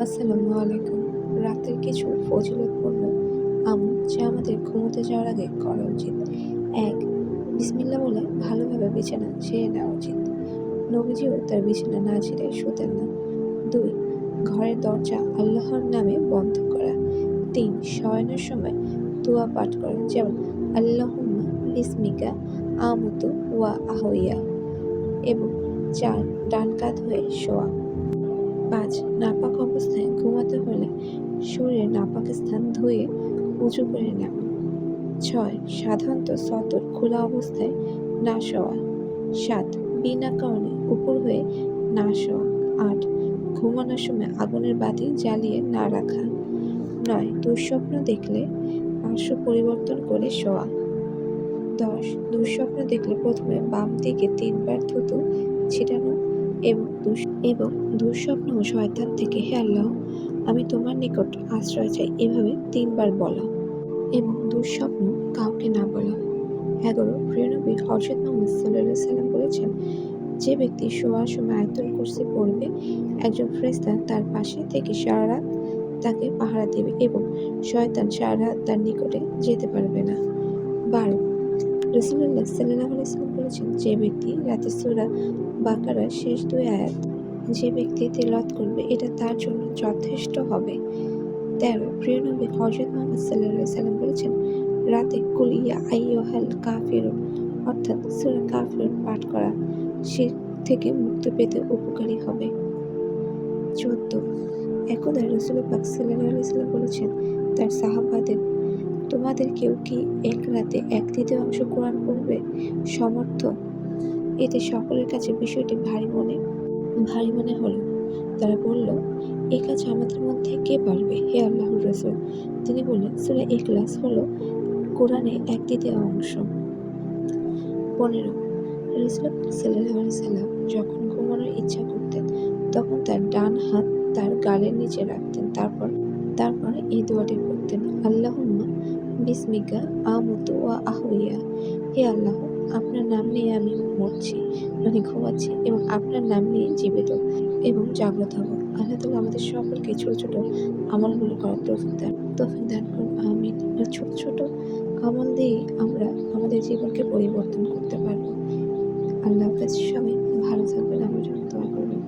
আসসালামু আলাইকুম। রাতের কিছু ফজিলতপূর্ণ আমল যা আমাদের ঘুমোতে যাওয়ার আগে করা উচিত। এক, বিসমিল্লা বলে ভালোভাবে বিছানা ছেড়ে নেওয়া উচিত। নবীজিও তার বিছানা না ছেড়ে শুতেন না। দুই, ঘরের দরজা আল্লাহর নামে বন্ধ করা। তিন, শয়নের সময় দোয়া পাঠ করা। যেমন, আল্লাহুম্মা বিসমিকা আমুতু ওয়া আহইয়া। এবং চার, ডান কাত হয়ে শোয়া। পাঁচ নাপাক অবস্থায় ঘুমাতে হলে শরীরের নাপাক স্থান ধুয়ে উঁচু করে নেওয়া। ছয়, সাধারণত সতর খোলা অবস্থায় না শোয়া। সাত, বিনা কারণে উপর হয়ে না শোয়া। আট, ঘুমানোর সময় আগুনের বাতি জ্বালিয়ে না রাখা। নয়, দুঃস্বপ্ন দেখলে পার্শ্ব পরিবর্তন করে শোয়া। দশ, দুঃস্বপ্ন দেখলে প্রথমে বাম দিকে তিনবার থুতু ছিটানো এবং এবং দুঃস্বপ্ন ও শয়তান থেকে হে আল্লাহ, আমি তোমার নিকট আশ্রয় চাই, এভাবে তিনবার বলা। এবং দুঃস্বপ্ন কাউকে না বলা। এগারো প্রিয়নবী হজরত মোহাম্মদ সাল্লাহ সাল্লাম বলেছেন, যে ব্যক্তি শোয়ার সময় আয়তন কুরসি পড়বে, একজন ফ্রেস্তা তার পাশে থেকে সারা রাত তাকে পাহারা দেবে এবং শয়তান সারা রাত তার নিকটে যেতে পারবে না। বারো রসুল্লাহ সাল্লাহ আলাইসাল্লাম বলেছেন যে ব্যক্তি রাতে সুরা বাকারার শেষ দুই আয়াত, যে ব্যক্তি তেলাওয়াত করবে এটা তার জন্য যথেষ্ট হবে। তেরো, প্রিয় নবী হজরত মোহাম্মদ সাল্লাহ সাল্লাম বলেছেন, রাতে কুলিয়া আইয়হাল কাফিরুন অর্থাৎ সুরা কাফিরুন পাঠ করা সে থেকে মুক্তি পেতে উপকারী হবে। চোদ্দ একদা রসুল পাক সাল্লাহ সাল্লাম বলেছেন, তার সাহাবাদের তোমাদের কেউ কি এক রাতে এক তৃতীয়াংশ কোরআন পড়বে? সমর্থ। এতে সকলের কাছে বিষয়টি ভারী মনে ভারী মনে হলো। তারা বলল, এ কাজ আমাদের মধ্যে কে পারবে? হে আল্লাহর রসুল। তিনি বললেন, সুরা ইখলাস হলো কোরআনে এক তৃতীয় অংশ পনেরো। রসুল সাল্লাম যখন ঘুমানোর ইচ্ছা করতেন, তখন তার ডান হাত তার গালের নিচে রাখতেন। তারপর তারপর এই দোয়াটি পড়তেন। আল্লাহুম্মা বিসমিকা আমুতু ওয়া আহুইয়া হে আল্লাহ, আপনার নাম নিয়ে আমি মরছি মানে ঘুমাচ্ছি এবং আপনার নাম নিয়ে জীবিত এবং জাগ্রত হব। আল্লাহ তালা আমাদের সকলকে ছোট ছোট আমলগুলো করার তৌফিক দান তৌফিক দান করুন আর ছোট ছোট আমল দিয়ে আমরা আমাদের জীবনকে পরিবর্তন করতে পারব। আল্লাহ সবাই ভালো থাকবেন, আমার জন্য দোয়া করবেন।